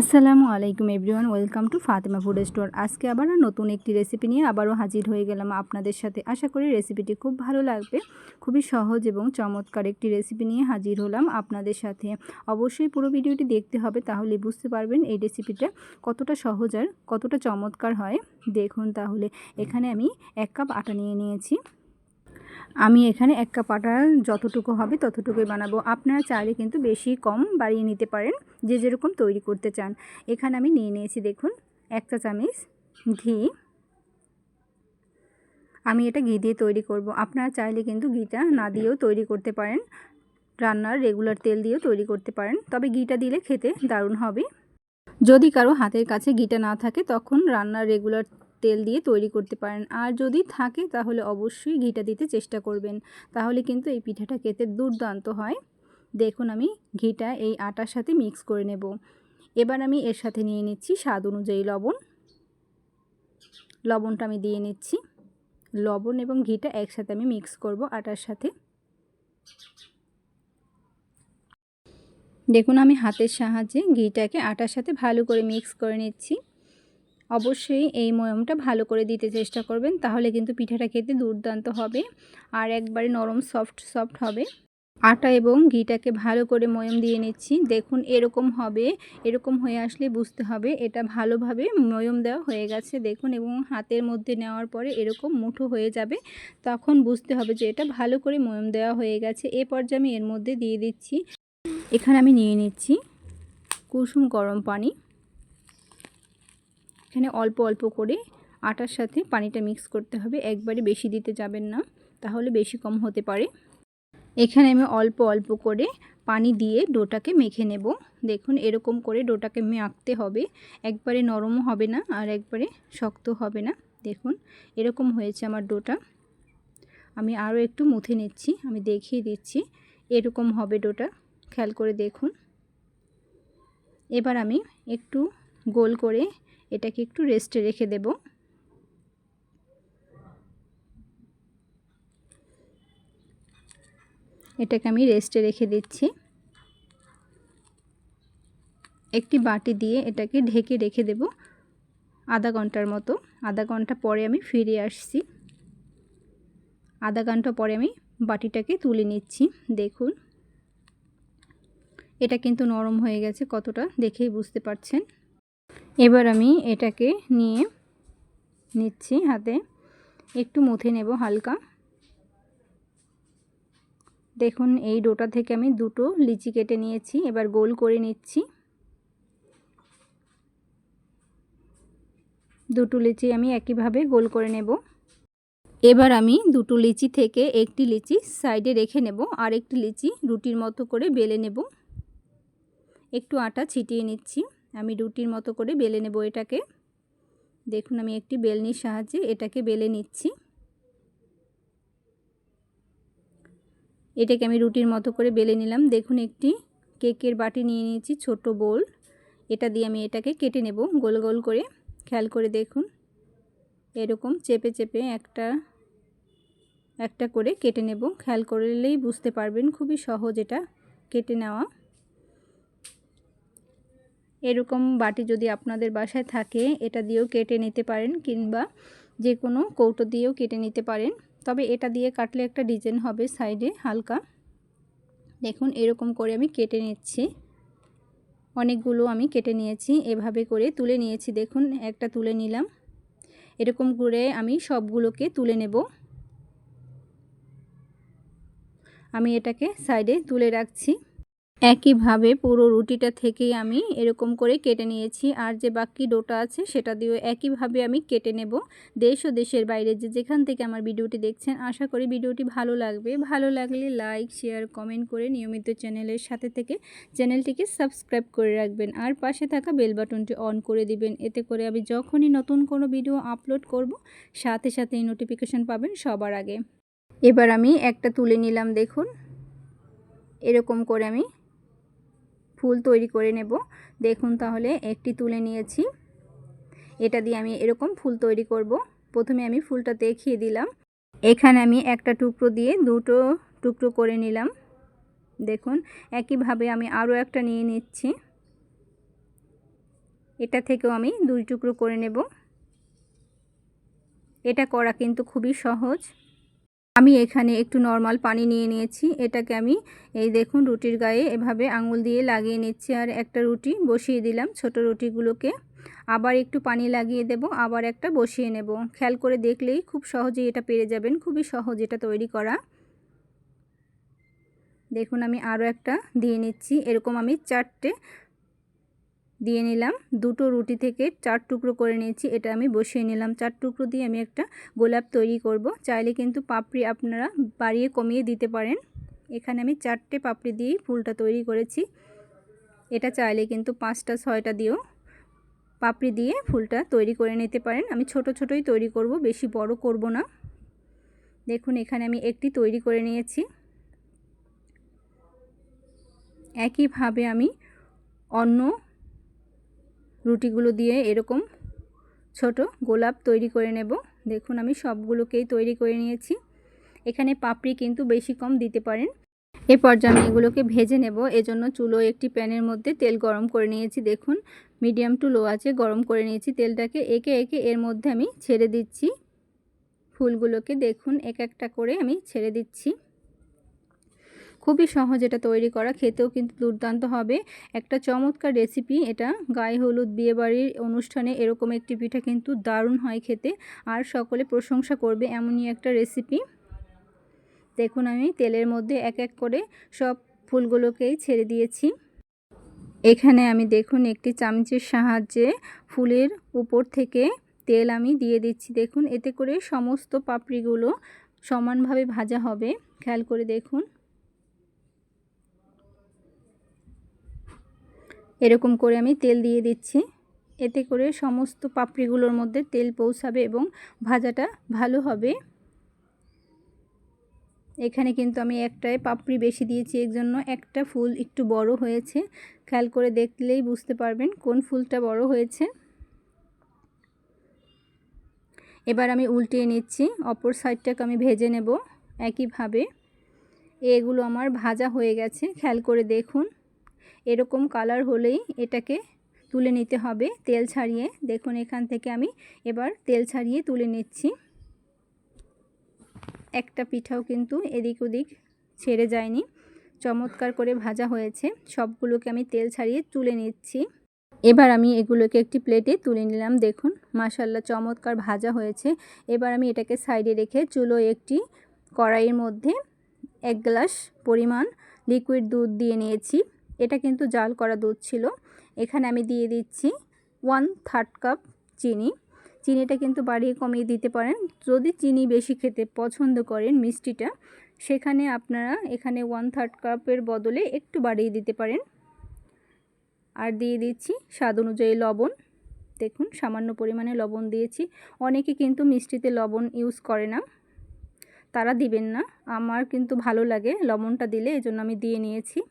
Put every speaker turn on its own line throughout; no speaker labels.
আসসালামু আলাইকুম everyone, welcome to Fatema food store. আজকে আবার নতুন একটি রেসিপি নিয়ে আবারও হাজির হয়ে গেলাম আপনাদের সাথে। আশা করি রেসিপিটি খুব ভালো লাগবে। খুবই সহজ এবং চমৎকার একটি রেসিপি নিয়ে হাজির হলাম আপনাদের সাথে। অবশ্যই পুরো ভিডিওটি দেখতে হবে, তাহলে বুঝতে পারবেন এই রেসিপিটা কতটা সহজ আর কতটা চমৎকার হয়। দেখুন তাহলে, এখানে আমি এক কাপ আটা নিয়ে নিয়েছি। আমি এখানে এক কাপ আটা যতটুকু হবে ততটুকুই বানাবো। আপনারা চাইলে কিন্তু বেশি কম বাড়িয়ে নিতে পারেন, যে যেরকম তৈরি করতে চান। এখানে আমি নিয়ে নিয়েছি দেখুন, এক চা চামচ ঘি। আমি এটা ঘি দিয়ে তৈরি করব। আপনারা চাইলে কিন্তু ঘিটা না দিয়েও তৈরি করতে পারেন, রান্নার রেগুলার তেল দিয়েও তৈরি করতে পারেন। তবে ঘিটা দিলে খেতে দারুণ হবে। যদি কারও হাতের কাছে ঘিটা না থাকে, তখন রান্নার রেগুলার তেল দিয়ে তৈরি করতে পারেন। আর যদি থাকে, তাহলে অবশ্যই ঘিটা দিতে চেষ্টা করবেন। তাহলে কিন্তু এই পিঠাটা খেতে দুর্দান্ত হয়। দেখুন আমি ঘিটা এই আটার সাথে মিক্স করে নেব। এবার আমি এর সাথে নিয়ে নিচ্ছি স্বাদ অনুযায়ী লবণ। লবণটা আমি দিয়ে নিচ্ছি। লবণ এবং ঘিটা একসাথে আমি মিক্স করব আটার সাথে। দেখুন আমি হাতের সাহায্যে ঘিটাকে আটার সাথে ভালো করে মিক্স করে নিচ্ছি। অবশ্যই এই ময়মটা ভালো করে দিতে চেষ্টা করবেন, তাহলে কিন্তু পিঠাটা খেতে দুর্দান্ত হবে আর একবারে নরম সফট সফট হবে। আটা এবং ঘিটাকে ভালো করে ময়ম দিয়ে নিচ্ছি। দেখুন এরকম হবে, এরকম হয়ে আসলে বুঝতে হবে এটা ভালোভাবে ময়ম দেওয়া হয়ে গেছে। দেখুন এবং হাতের মধ্যে নেওয়ার পরে এরকম মুঠো হয়ে যাবে, তখন বুঝতে হবে যে এটা ভালো করে ময়ম দেওয়া হয়ে গেছে। এ পর্যায়ে আমি এর মধ্যে দিয়ে দিচ্ছি। এখানে আমি নিয়ে নিচ্ছি কুসুম গরম পানি। এখানে অল্প অল্প করে আটার সাথে পানিটা মিক্স করতে হবে। একবারে বেশি দিতে যাবেন না, তাহলে বেশি কম হতে পারে। এখানে আমি অল্প অল্প করে পানি দিয়ে ডোটাকে মেখে নেব। দেখুন, এরকম করে ডোটাকে মাখতে হবে। একবারে নরমও হবে না আর একবারে শক্ত হবে না। দেখুন, এরকম হয়েছে আমার ডোটা। আমি আরও একটু মুথে নিচ্ছি, আমি দেখিয়ে দিচ্ছি। এরকম হবে ডোটা, খেয়াল করে দেখুন। এবার আমি একটু গোল করে এটাকে একটু রেস্টে রেখে দেব। এটাকে আমি রেস্টে রেখে দিচ্ছি। একটি বাটি দিয়ে এটাকে ঢেকে রেখে দেব আধা ঘণ্টার মতো। আধা ঘণ্টা পরে আমি ফিরে আসছি। আধা ঘণ্টা পরে আমি বাটিটাকে তুলে নিচ্ছি। দেখুন। এটা কিন্তু নরম হয়ে গেছে, কতটা দেখেই বুঝতে পারছেন। এবার আমি এটাকে নিয়ে নিচ্ছি হাতে। একটু মুথে নেব হালকা। দেখুন, এই ডোটা থেকে আমি দুটো লিচি কেটে নিয়েছি, এবার গোল করে নিচ্ছি। দুটো লিচি আমি একইভাবে গোল করে নেব। এবার আমি দুটো লিচি থেকে একটি লিচি সাইডে রেখে নেব আর একটি লিচি রুটির মতো করে বেলে নেব। একটু আটা ছিটিয়ে নিচ্ছি। আমি রুটির মতো করে বেলে নেব এটাকে। দেখুন, আমি একটি বেলনির সাহায্যে এটাকে বেলে নিচ্ছি। এটাকে আমি রুটির মতো করে বেলে নিলাম। দেখুন, একটি কেকের বাটি নিয়ে নিয়েছি, ছোট বোল। এটা দিয়ে আমি এটাকে কেটে নেব গোল গোল করে। খেয়াল করে দেখুন, এরকম চেপে চেপে একটা একটা করে কেটে নেব। খেয়াল করলেই বুঝতে পারবেন, খুবই সহজ এটা কেটে নেওয়া। এরকম বাটি যদি আপনাদের বাসায় থাকে, এটা দিয়েও কেটে নিতে পারেন কিংবা যে কোনো কৌটো দিয়েও কেটে নিতে পারেন। তবে এটা দিয়ে কাটলে একটা ডিজাইন হবে সাইডে হালকা। দেখুন, এরকম করে আমি কেটে নিচ্ছি। অনেকগুলো আমি কেটে নিয়েছি, এভাবে করে তুলে নিয়েছি। দেখুন, একটা তুলে নিলাম। এরকম করে আমি সবগুলোকে তুলে নেব। আমি এটাকে সাইডে তুলে রাখছি। একইভাবে পুরো রুটিটা থেকেই আমি এরকম করে কেটে নিয়েছি। আর যে বাকি ডোটা আছে, সেটা দিয়েও একইভাবে আমি কেটে নেব। দেশ ও দেশের বাইরে যে যেখান থেকে আমার ভিডিওটি দেখছেন, আশা করি ভিডিওটি ভালো লাগবে। ভালো লাগলে লাইক, শেয়ার, কমেন্ট করে নিয়মিত চ্যানেলের সাথে থেকে চ্যানেলটিকে সাবস্ক্রাইব করে রাখবেন। আর পাশে থাকা বেল বাটনটি অন করে দিবেন। এতে করে আমি যখনই নতুন কোনো ভিডিও আপলোড করব, সাথে সাথে নোটিফিকেশান পাবেন সবার আগে। এবার আমি একটা তুলে নিলাম, দেখুন। এরকম করে আমি ফুল তৈরি করে নেব। দেখুন তাহলে একটি তুলে নিয়েছি। এটা দিয়ে আমি এরকম ফুল তৈরি করব। প্রথমে আমি ফুলটা দেখিয়ে দিলাম। এখানে আমি একটা টুকরো দিয়ে দুটো টুকরো করে নিলাম। দেখুন, একইভাবে আমি আরও একটা নিয়ে নিচ্ছি। এটা থেকেও আমি দুই টুকরো করে নেব। এটা করা কিন্তু খুবই সহজ। আমি এখানে একটু নর্মাল পানি নিয়ে নিয়েছি। এটাকে আমি, এই দেখুন, রুটির গায়ে এভাবে আঙুল দিয়ে লাগিয়ে নিচ্ছি আর একটা রুটি বসিয়ে দিলাম ছোট রুটিগুলোকে। আবার একটু পানি লাগিয়ে দেব, আবার একটা বসিয়ে নেব। খেয়াল করে দেখলেই খুব সহজেই এটা পেরে যাবেন, খুবই সহজ এটা তৈরি করা। দেখুন, আমি আরও একটা দিয়ে নিচ্ছি। এরকম আমি চারটে দিয়ে নিলাম। দুটো রুটি থেকে চার টুকরো করে নিয়েছি, এটা আমি বসিয়ে নিলাম। চার টুকরো দিয়ে আমি একটা গোলাপ তৈরি করব। চাইলে কিন্তু পাপড়ি আপনারা বাড়িয়ে কমিয়ে দিতে পারেন। এখানে আমি চারটে পাপড়ি দিয়েই ফুলটা তৈরি করেছি। এটা চাইলে কিন্তু পাঁচটা, ছয়টা দিয়েও পাপড়ি দিয়ে ফুলটা তৈরি করে নিতে পারেন। আমি ছোট ছোটই তৈরি করব, বেশি বড় করব না। দেখুন, এখানে আমি একটি তৈরি করে নিয়েছি। একইভাবে আমি অন্য রুটিগুলো দিয়ে এরকম ছোট গোলাপ তৈরি করে নেব। দেখুন আমি সবগুলোকেই তৈরি করে নিয়েছি। এখানে পাপড়ি কিন্তু বেশি কম দিতে পারেন। এ পর্যায়ে আমি এগুলোকে ভেজে নেব, এজন্য চুলো একটি প্যানের মধ্যে তেল গরম করে নিয়েছি। দেখুন, মিডিয়াম টু লো আছে, গরম করে নিয়েছি তেলটাকে। একে একে এর মধ্যে আমি ছেড়ে দিচ্ছি ফুলগুলোকে। দেখুন, এক একটা করে আমি ছেড়ে দিচ্ছি। খুবই সহজ এটা তৈরি করা, খেতেও কিন্তু দুর্দান্ত হবে। একটা চমৎকার রেসিপি এটা। গায়ে হলুদ বিয়েবাড়ির অনুষ্ঠানে এরকম একটি পিঠা কিন্তু দারুণ হয় খেতে। আর সকলে প্রশংসা করবে এমনই একটা রেসিপি দেখুন আমি তেলের মধ্যে এক এক করে সব ফুলগুলোকেই ছেড়ে দিয়েছি। এখানে আমি দেখুন একটি চামচের সাহায্যে ফুলের উপর থেকে তেল আমি দিয়ে দিচ্ছি। দেখুন এতে করে সমস্ত পাপড়িগুলো সমানভাবে ভাজা হবে। খেয়াল করে দেখুন। এরকম করে আমি তেল দিয়ে দিচ্ছি। এতে করে সমস্ত পাপড়িগুলোর মধ্যে তেল পৌঁছাবে এবং ভাজাটা ভালো হবে। এখানে কিন্তু আমি একটাই পাপড়ি বেশি দিয়েছি, এর জন্য একটা ফুল একটু বড় হয়েছে। খেয়াল করে দেখলেই বুঝতে পারবেন কোন ফুলটা বড় হয়েছে। এবার আমি উল্টিয়ে নিচ্ছি, অপর সাইডটাকে আমি ভেজে নেব একইভাবে। এগুলো আমার ভাজা হয়ে গেছে, খেয়াল করে দেখুন। এরকম কালার হলেই এটাকে তুলে নিতে হবে, তেল ছাড়িয়ে। দেখুন, এখান থেকে আমি এবার তেল ছাড়িয়ে তুলে নিচ্ছি। একটা পিঠাও কিন্তু এদিক ওদিক ছেড়ে যায়নি। চমৎকার করে ভাজা হয়েছে। সবগুলোকে আমি তেল ছাড়িয়ে তুলে নিচ্ছি। এবার আমি এগুলোকে একটি প্লেটে তুলে নিলাম। দেখুন মাসাল্লা চমৎকার ভাজা হয়েছে। এবার আমি এটাকে সাইডে রেখে চুলো একটি কড়াইয়ের মধ্যে এক গ্লাস পরিমাণ লিকুইড দুধ দিয়ে নিয়েছি। এটা কিন্তু জাল করা দুধ ছিল। এখানে আমি দিয়ে দিচ্ছি ওয়ান থার্ড কাপ চিনি। চিনিটা কিন্তু বাড়িয়ে কমিয়ে দিতে পারেন। যদি চিনি বেশি খেতে পছন্দ করেন মিষ্টিটা, সেখানে আপনারা এখানে ওয়ান থার্ড কাপের বদলে একটু বাড়িয়ে দিতে পারেন। আর দিয়ে দিচ্ছি স্বাদ অনুযায়ী লবণ। দেখুন, সামান্য পরিমাণে লবণ দিয়েছি। অনেকে কিন্তু মিষ্টিতে লবণ ইউজ করে না। তারা দিবেন না। আমার কিন্তু ভালো লাগে লবণটা দিলে, এজন্য আমি দিয়ে নিয়েছি।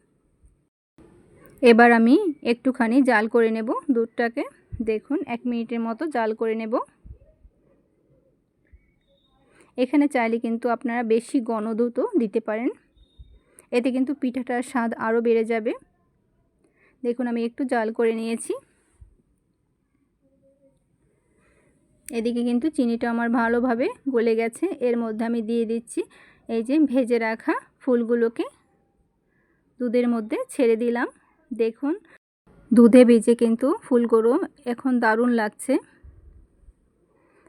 এবার আমি একটুখানি জাল করে নেব দুধটাকে। দেখুন, এক মিনিটের মতো জাল করে নেব। এখানে চাইলে কিন্তু আপনারা বেশি ঘন দুধও দিতে পারেন। এতে কিন্তু পিঠাটার স্বাদ আরও বেড়ে যাবে। দেখুন, আমি একটু জাল করে নিয়েছি। এদিকে কিন্তু চিনিটা আমার ভালোভাবে গলে গেছে। এর মধ্যে আমি দিয়ে দিচ্ছি এই যে ভেজে রাখা ফুলগুলোকে। দুধের মধ্যে ছেড়ে দিলাম। দেখুন, দুধে ভিজে কিন্তু ফুলগুলো এখন দারুণ লাগছে।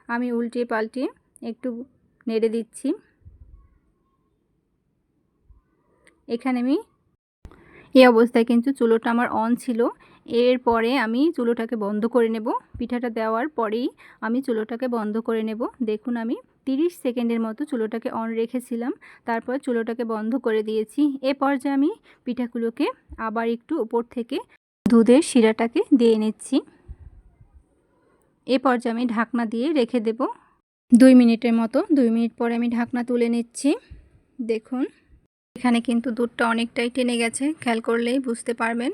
আমি উল্টিয়ে পাল্টিয়ে একটু নেড়ে দিচ্ছি। এখানে আমি এই অবস্থায় কিন্তু চুলোটা আমার অন ছিল। এরপরে আমি চুলোটাকে বন্ধ করে নেব। পিঠাটা দেওয়ার পরেই আমি চুলোটাকে বন্ধ করে নেব। দেখুন আমি 30 সেকেন্ডের মতো চুলোটাকে অন রেখেছিলাম। তারপর চুলোটাকে বন্ধ করে দিয়েছি। এ পর্যায়ে আমি পিঠাগুলোকে আবার একটু উপর থেকে দুধের শিরাটাকে দিয়ে নিচ্ছি। এ পর্যায়ে আমি ঢাকনা দিয়ে রেখে দেব। দুই মিনিটের মতো, দুই মিনিট পরে আমি ঢাকনা তুলে নিচ্ছি। দেখুন, এখানে কিন্তু দুধটা অনেকটাই টেনে গেছে। খেয়াল করলেই বুঝতে পারবেন।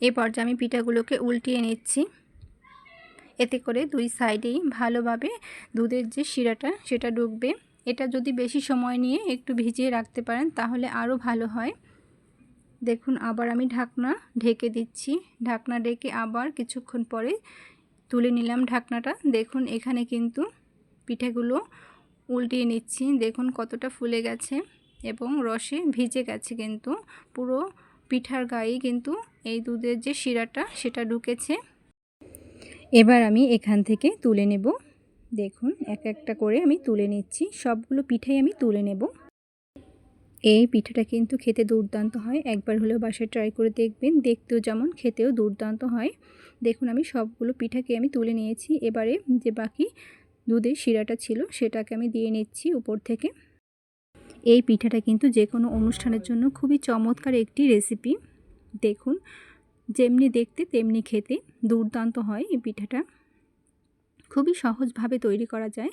এই পর্যায়ে আমি পিঠাগুলোকে উল্টিয়ে নিচ্ছি। এতে করে দুই সাইডেই ভালোভাবে দুধের যে শিরাটা, সেটা ঢুকবে এটা যদি বেশি সময় নিয়ে একটু ভিজিয়ে রাখতে পারেন, তাহলে আরও ভালো হয়। দেখুন, আবার আমি ঢাকনা ঢেকে দিচ্ছি। ঢাকনা ঢেকে আবার কিছুক্ষণ পরে তুলে নিলাম ঢাকনাটা। দেখুন, এখানে কিন্তু পিঠেগুলো উল্টিয়ে নিচ্ছি। দেখুন, কতটা ফুলে গেছে এবং রসে ভিজে গেছে কিন্তু। পুরো পিঠার গায়ে কিন্তু এই দুধের যে শিরাটা, সেটা ঢুকেছে। এবার আমি এখান থেকে তুলে নেব। দেখুন, এক একটা করে আমি তুলে নিচ্ছি। সবগুলো পিঠাই আমি তুলে নেব। এই পিঠাটা কিন্তু খেতে দুর্দান্ত হয়। একবার হলেও বাসায় ট্রাই করে দেখবেন। দেখতেও যেমন খেতেও দুর্দান্ত হয়। দেখুন, আমি সবগুলো পিঠাকে আমি তুলে নিয়েছি। এবারে যে বাকি দুধের শিরাটা ছিল, সেটাকে আমি দিয়ে নিচ্ছি উপর থেকে। এই পিঠাটা কিন্তু যে কোনো অনুষ্ঠানের জন্য খুবই চমৎকার একটি রেসিপি দেখুন যেমনি দেখতে, তেমনি খেতে দুর্দান্ত হয় এই পিঠাটা। খুবই সহজভাবে তৈরি করা যায়।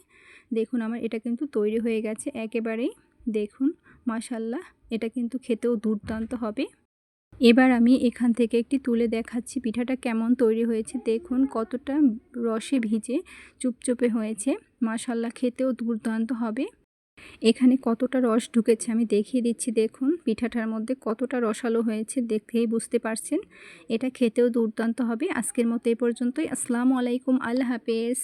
দেখুন আমার এটা কিন্তু তৈরি হয়ে গেছে একেবারেই। দেখুন মাশাল্লাহ এটা কিন্তু খেতেও দুর্দান্ত হবে। এবার আমি এখান থেকে একটি তুলে দেখাচ্ছি পিঠাটা কেমন তৈরি হয়েছে। দেখুন, কতটা রসে ভিজে, চুপচুপে হয়েছে। মাশাল্লাহ খেতেও দুর্দান্ত হবে। এখানে কতটা রস ঢুকেছে আমি দেখিয়ে দিচ্ছি, দেখুন। পিঠাটার মধ্যে কতটা রসালো হয়েছে দেখতেই বুঝতে পারছেন। এটা খেতেও দুর্দান্ত হবে। আজকের মতো এ পর্যন্তই। আসসালামু আলাইকুম। আল্লাহ হাফেজ।